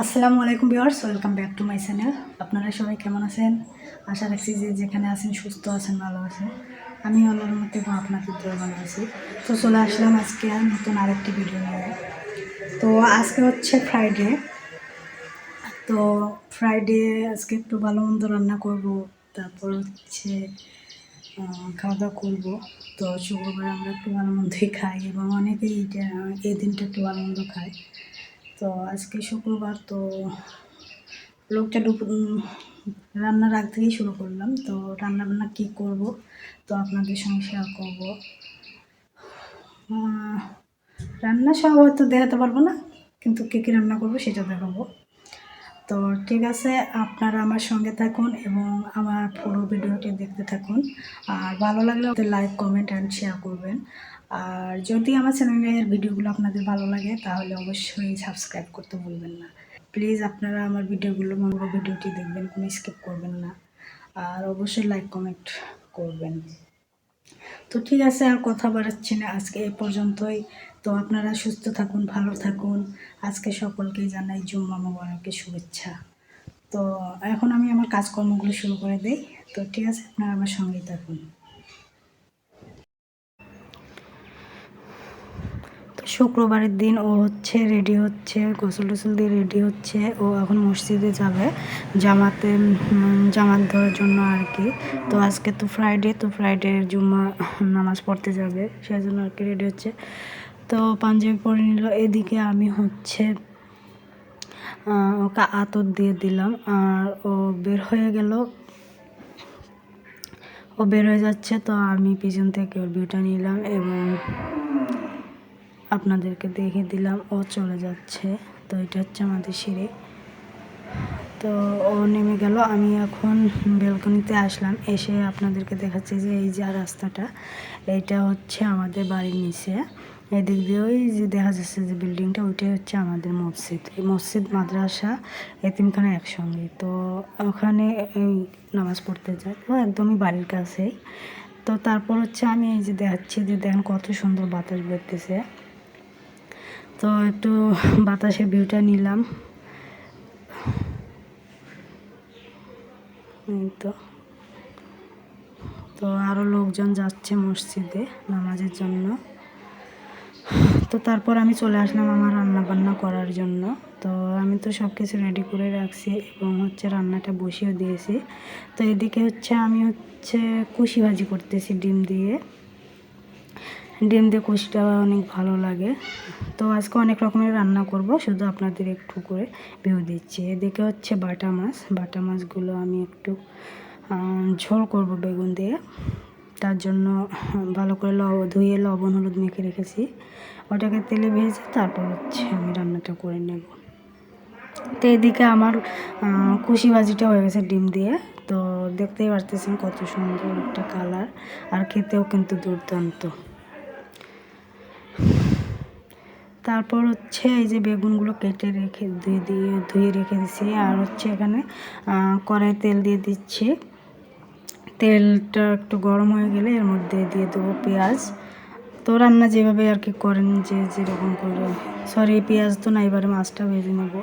আসসালামু আলাইকুম viewers, welcome back to my channel. আপনারা সবাই কেমন আছেন? আশা রাখছি যে যেখানে আছেন সুস্থ আছেন, ভালো আছেন। আমি আল্লাহর মধ্যে এবং আপনাদের দোয়া ভালো আছি। তো চলে আসলাম আজকে আর নতুন আরেকটি ভিডিও নিয়ে। তো আজকে হচ্ছে ফ্রাইডে তো ফ্রাইডে আজকে একটু ভালো মন্দ রান্না করব, তারপর হচ্ছে খাওয়া দাওয়া করব। তো শুক্রবার আমরা একটু ভালো মন্দই খাই এবং অনেকেই এটা, এই দিনটা একটু ভালো মন্দ খায়। তো আজকে শুক্রবার, তো লোকটা দুপুর রান্নার আগ থেকেই শুরু করলাম। তো রান্না বান্না কী করব, তো আপনাদের সঙ্গে শেয়ার করব। রান্না সব হয়তো দেখাতে পারব না, কিন্তু কী কী রান্না করব সেটা দেখাবো। তো ঠিক আছে, আপনারা আমার সঙ্গে থাকুন এবং আমার পুরো ভিডিওটি দেখতে থাকুন। আর ভালো লাগলে লাইক কমেন্ট অ্যান্ড শেয়ার করবেন। আর যদি আমার চ্যানেলের ভিডিওগুলো আপনাদের ভালো লাগে, তাহলে অবশ্যই সাবস্ক্রাইব করতে ভুলবেন না। প্লিজ আপনারা আমার ভিডিওগুলো মনে ভিডিওটি দেখবেন, কোনো স্কিপ করবেন না। আর অবশ্যই লাইক, কমেন্ট করবেন। তো ঠিক আছে, আর কথা বাড়াচ্ছি না। আজকে এ পর্যন্তই। তো আপনারা সুস্থ থাকুন, ভালো থাকুন। আজকে সকলকেই জানাই জুম্মা মোবারকের শুভেচ্ছা। তো এখন আমি আমার কাজকর্মগুলো শুরু করে দিই। তো ঠিক আছে, আপনারা আমার সঙ্গেই থাকুন। শুক্রবারের দিন ও হচ্ছে রেডি হচ্ছে, গোসল টোসল দিয়ে রেডি হচ্ছে ও এখন মসজিদে যাবে। জামাতে জামাত ধরার জন্য আর কি তো আজকে তো ফ্রাইডে তো ফ্রাইডে জুম্মা নামাজ পড়তে যাবে সেই জন্য আর কি রেডি হচ্ছে। তো পাঞ্জাবি পরে নিল, এদিকে আমি হচ্ছে ওকে আতর দিয়ে দিলাম, আর ও বের হয়ে গেল। ও বের হয়ে যাচ্ছে, তো আমি পিছন থেকে ওর ভিউটা নিলাম এবং আপনাদেরকে দেখে দিলাম, ও চলে যাচ্ছে। তো এটা হচ্ছে আমাদের সিঁড়ি। তো ও নেমে গেল, আমি এখন বেলকনিতে আসলাম, এসে আপনাদেরকে দেখাচ্ছি যে এই যে রাস্তাটা এইটা হচ্ছে আমাদের বাড়ির নিচে। এদিক দিয়ে ওই যে দেখা যাচ্ছে যে বিল্ডিংটা, ওইটাই হচ্ছে আমাদের মসজিদ। এই মসজিদ, মাদ্রাসা, এতিমখানা একসঙ্গে। তো ওখানে নামাজ পড়তে যায় তো একদমই বাড়ির কাছেই। তো তারপর হচ্ছে আমি এই যে দেখাচ্ছি যে দেখেন কত সুন্দর বাতাস বেরতেছে। তো একটু বাতাসের ভিউটা নিলাম। তো। তো আরও লোকজন যাচ্ছে মসজিদে নামাজের জন্য। তো তারপর আমি চলে আসলাম আমার রান্না বান্না করার জন্য। তো আমি তো সব কিছু রেডি করে রাখছি এবং হচ্ছে রান্নাটা বসিয়ে দিয়েছি। তো এদিকে হচ্ছে আমি হচ্ছে কুশি ভাজি করতেছি ডিম দিয়ে। ডিম দিয়ে কুশিটা অনেক ভালো লাগে। তো আজকে অনেক রকমের রান্না করব, শুধু আপনাদের একটু করে ভিউ দিচ্ছি। এদিকে হচ্ছে বাটা মাছ। বাটা মাছগুলো আমি একটু ঝোল করব বেগুন দিয়ে। তার জন্য ভালো করে লব, ধুয়ে লবণ, হলুদ মেখে রেখেছি। ওটাকে তেলে ভেজে তারপর হচ্ছে আমি রান্নাটা করে নেব। তো এদিকে আমার কুশি ভাজিটা হয়ে গেছে ডিম দিয়ে। তো দেখতেই পারতেছেন কত সুন্দর একটা কালার আর খেতেও কিন্তু দুর্দান্ত। তারপর হচ্ছে এই যে বেগুনগুলো কেটে রেখে ধুয়ে দিয়ে ধুয়ে রেখে দিচ্ছি আর হচ্ছে এখানে কড়াই তেল দিয়ে দিচ্ছি। তেলটা একটু গরম হয়ে গেলে এর মধ্যে দিয়ে দেবো পেঁয়াজ। তো রান্না যেভাবে আর কি করেন, যে যেরকম করে। সরি, পেঁয়াজ তো না, এবারে মাছটা ভেজে নেব।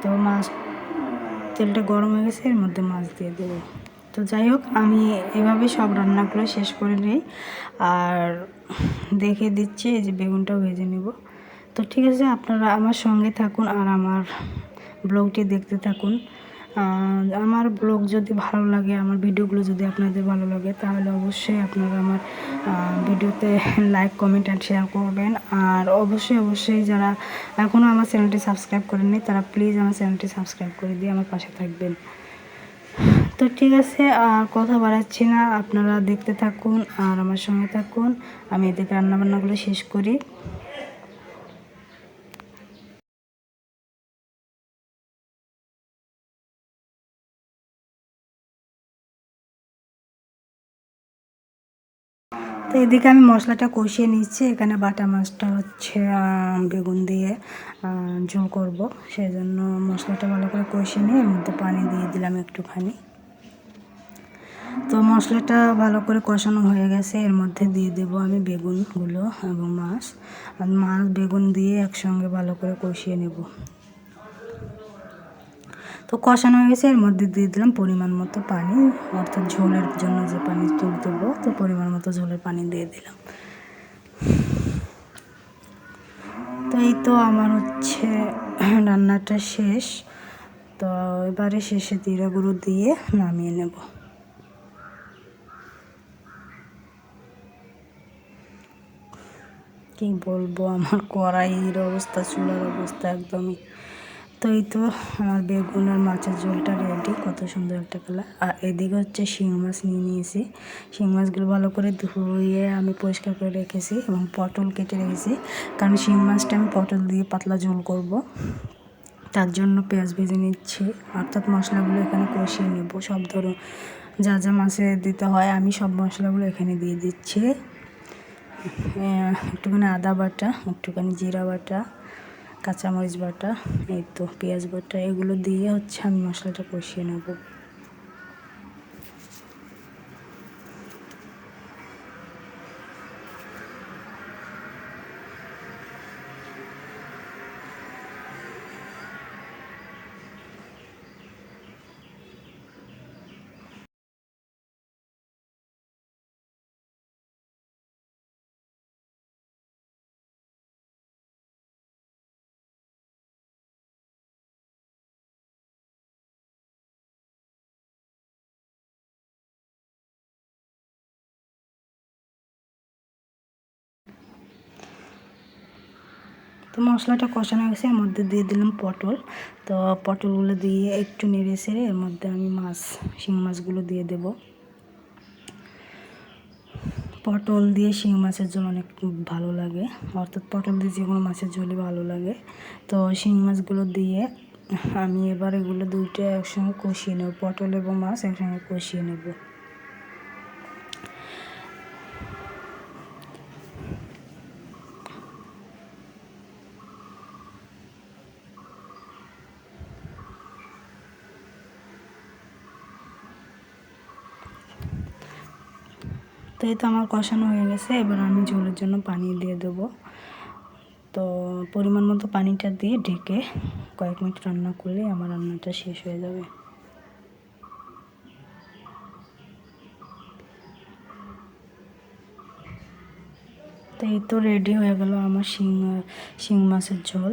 তো মাছ, তেলটা গরম হয়ে গেছে, এর মধ্যে মাছ দিয়ে দেবো। তো যাই হোক, আমি এভাবে সব রান্নাগুলো শেষ করে নিই। আর দেখে দিচ্ছি, এই যে বেগুনটাও ভেজে নেব। তো ঠিক আছে, আপনারা আমার সঙ্গে থাকুন আর আমার ব্লগটি দেখতে থাকুন। আমার ব্লগ যদি ভালো লাগে, আমার ভিডিওগুলো যদি আপনাদের ভালো লাগে, তাহলে অবশ্যই আপনারা আমার ভিডিওতে লাইক কমেন্ট অ্যান্ড শেয়ার করবেন। আর অবশ্যই অবশ্যই যারা এখনও আমার চ্যানেলটি সাবস্ক্রাইব করেননি, তারা প্লিজ আমার চ্যানেলটি সাবস্ক্রাইব করে দিয়ে আমার পাশে থাকবেন। তো ঠিক আছে, আর কথা বাড়াচ্ছি না, আপনারা দেখতে থাকুন আর আমার সঙ্গে থাকুন। আমি এদিকে রান্নাবান্নাগুলো শেষ করি। তো এদিকে আমি মশলাটা কষিয়ে নিচ্ছি। এখানে বাটা মাছটা হচ্ছে বেগুন দিয়ে ঝোল করব। সেই জন্য মশলাটা ভালো করে কষিয়ে নিয়ে এর মধ্যে পানি দিয়ে দিলাম একটুখানি। তো মশলাটা ভালো করে কষানো হয়ে গেছে। এর মধ্যে দিয়ে দেব আমি বেগুনগুলো এবং মাছ। মাছ, বেগুন দিয়ে একসঙ্গে ভালো করে কষিয়ে নেব। তো কষানো হয়ে গেছে, এর মধ্যে দিয়ে দিলাম পরিমাণ মতো পানি, অর্থাৎ ঝোলের জন্য যে পানি তুল দেবো তো পরিমাণ মতো ঝোলের পানি দিয়ে দিলাম। তো এই তো আমার হচ্ছে রান্নাটা শেষ। তো এবারে শেষে জিরা গুঁড়ো দিয়ে নামিয়ে নেব। কি বলব, আমার কড়াইয়ের অবস্থা, চুলার অবস্থা একদমই তো এই তো আমার বেগুন আর মাছের ঝোলটা রেডি কত সুন্দর একটা কালার আর এদিকে হচ্ছে শিং মাছ নিয়ে নিয়েছি। শিং মাছগুলো ভালো করে ধুয়ে আমি পরিষ্কার করে রেখেছি এবং পটল কেটে রেখেছি। কারণ শিং মাছটা আমি পটল দিয়ে পাতলা ঝোল করব। তার জন্য পেঁয়াজ ভেজে নিচ্ছি। অর্থাৎ মশলাগুলো এখানে কষিয়ে নেব। সব ধরো যা যা মাছে দিতে হয়, আমি সব মশলাগুলো এখানে দিয়ে দিচ্ছি। একটুখানি আদা বাটা, একটুখানি জিরা বাটা কাঁচামরিচ বাটা এই তো পেঁয়াজ বাটা এগুলো দিয়ে হচ্ছে আমি মশলাটা কষিয়ে নেব। তো মশলাটা কষানো গেছে, এর মধ্যে দিয়ে দিলাম পটল। তো পটলগুলো দিয়ে একটু নেড়ে সেড়ে এর মধ্যে আমি মাছ শিং মাছগুলো দিয়ে দেব। পটল দিয়ে শিং মাছের ঝোল অনেক ভালো লাগে। অর্থাৎ পটল দিয়ে যে কোনো মাছের ঝোলই ভালো লাগে। তো শিং মাছগুলো দিয়ে আমি এবার এগুলো দুইটা একসঙ্গে কষিয়ে নেব, পটল এবং মাছ একসঙ্গে কষিয়ে নেব। তো এই তো আমার কষানো হয়ে গেছে, এবার আমি ঝোলের জন্য পানি দিয়ে দেবো। তো পরিমাণ মতো পানিটা দিয়ে ঢেকে কয়েক মিনিট রান্না করলে আমার রান্নাটা শেষ হয়ে যাবে। তো এই তো রেডি হয়ে গেল আমার শিং শিং মাছের ঝোল।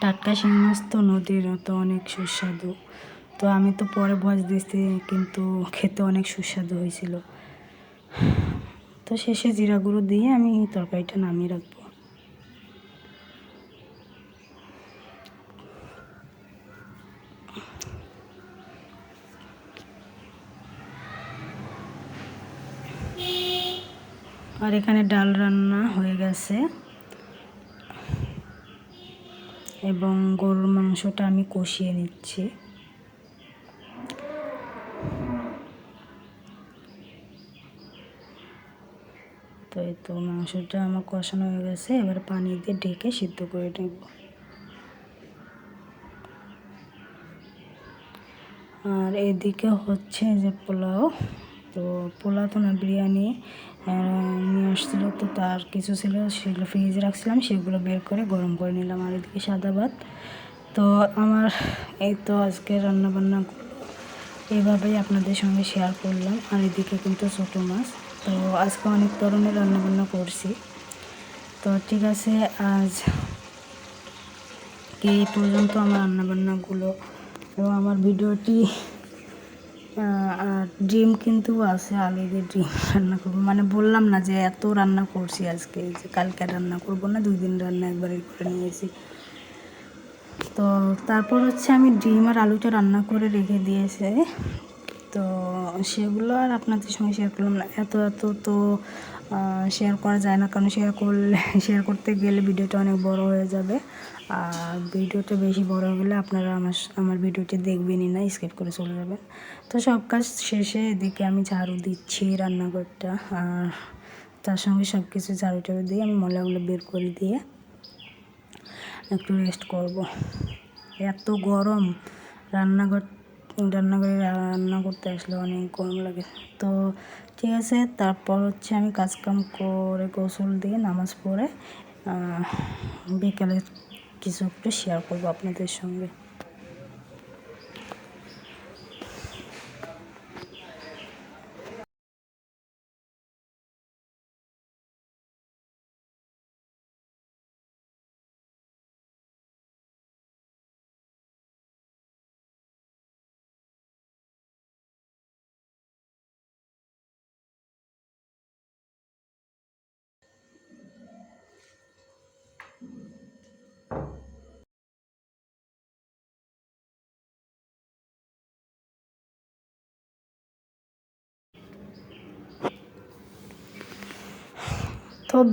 টাটকা শিং মাছ তো নদীর তো অনেক সুস্বাদু। তো আমি তো পরে ভয় দিয়েছি কিন্তু খেতে অনেক সুস্বাদু হয়েছিল। তো শেষে জিরা গুঁড়ো দিয়ে আমি তরকারিটা নামিয়ে রাখব। আর এখানে ডাল রান্না হয়ে গেছে। এবং গরুর মাংসটা আমি কষিয়ে নিচ্ছি। তো এই তো মাংসটা আমার কষানো হয়ে গেছে, এবার পানি দিয়ে ঢেকে সিদ্ধ করে নেব। আর এদিকে হচ্ছে যে পোলাও, তো পোলাও তো না বিরিয়ানি নিয়ে আসছিল তো তার কিছু ছিল, সেগুলো ফ্রিজে রাখছিলাম, সেগুলো বের করে গরম করে নিলাম। আর এদিকে সাদা ভাত, তো আমার এই তো আজকে রান্নাবান্না এইভাবেই আপনাদের সঙ্গে শেয়ার করলাম। আর এদিকে কিন্তু ছোটো মাছ তো আজকে অনেক ধরনের রান্নাবান্না করছি। তো ঠিক আছে, আজ এই পর্যন্ত আমার রান্নাবান্নাগুলো। এবং আমার ভিডিওটি আর ডিম কিন্তু আছে আলু দিয়ে ডিম রান্না করব। মানে বললাম না যে এত রান্না করছি আজকে যে কালকে রান্না করব না, দুই দিন রান্না একবারে করে নিয়েছি। তো তারপর হচ্ছে আমি ডিম আর আলুটা রান্না করে রেখে দিয়েছে। তো সেগুলো আর আপনাদের সঙ্গে শেয়ার করলাম না। এত এত তো শেয়ার করা যায় না। কারণ শেয়ার করলে শেয়ার করতে গেলে ভিডিওটা অনেক বড় হয়ে যাবে। আর ভিডিওটা বেশি বড় গেলে আপনারা আমার আমার ভিডিওটি দেখবেনই না স্কিপ করে চলে যাবেন। তো সব কাজ শেষে এদিকে আমি ঝাড়ু দিচ্ছি রান্নাঘরটা। আর তার সঙ্গে সব কিছু ঝাড়ু টাড়ু দিয়ে আমি ময়লাগুলো বের করে দিয়ে একটু রেস্ট করব। এত গরম, রান্নাঘর রান্নাঘরে রান্না করতে আসলে অনেক গরম লাগে। তো ঠিক আছে, তারপর হচ্ছে আমি কাজকাম করে গোসল দিয়ে নামাজ পড়ে বিকালে কিছু একটু শেয়ার করব আপনাদের সঙ্গে।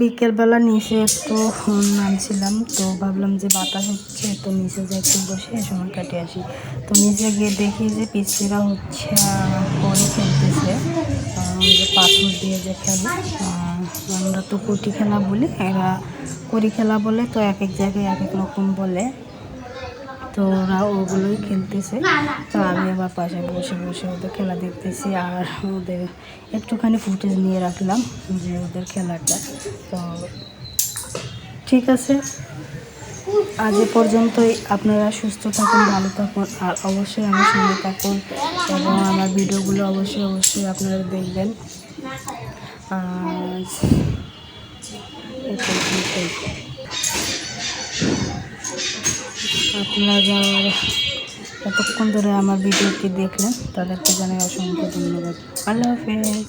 বিকেলবেলা নিচে একটু নামছিলাম, তো ভাবলাম যে বাতাস হচ্ছে, তো নিচে যে একটু বসে সময় কাটিয়ে আসি। তো নিচে গিয়ে দেখি যে পিসিরা হচ্ছে পরে খেলতেছে। যে পাথর দিয়ে যে খেলে আমরা তো কুটি খেলা বলি, এরা করি খেলা বলে তো এক এক জায়গায় এক এক রকম বলে। তো ওরা ওগুলোই খেলতেছে। তো আমি আবার পাশে বসে বসে ওদের খেলা দেখতেছি আর ওদের একটুখানি ফুটেজ নিয়ে রাখলাম যে ওদের খেলাটা। তো ঠিক আছে। আজ এ পর্যন্তই। আপনারা সুস্থ থাকুন, ভালো থাকুন আর অবশ্যই আমার সঙ্গে থাকুন এবং আমার ভিডিওগুলো অবশ্যই অবশ্যই আপনারা দেখবেন। আর আপনারা যারা এতক্ষণ ধরে আমার ভিডিওটি দেখলেন তাদেরকে জানাই অসংখ্য ধন্যবাদ। আল্লাহ হাফেজ।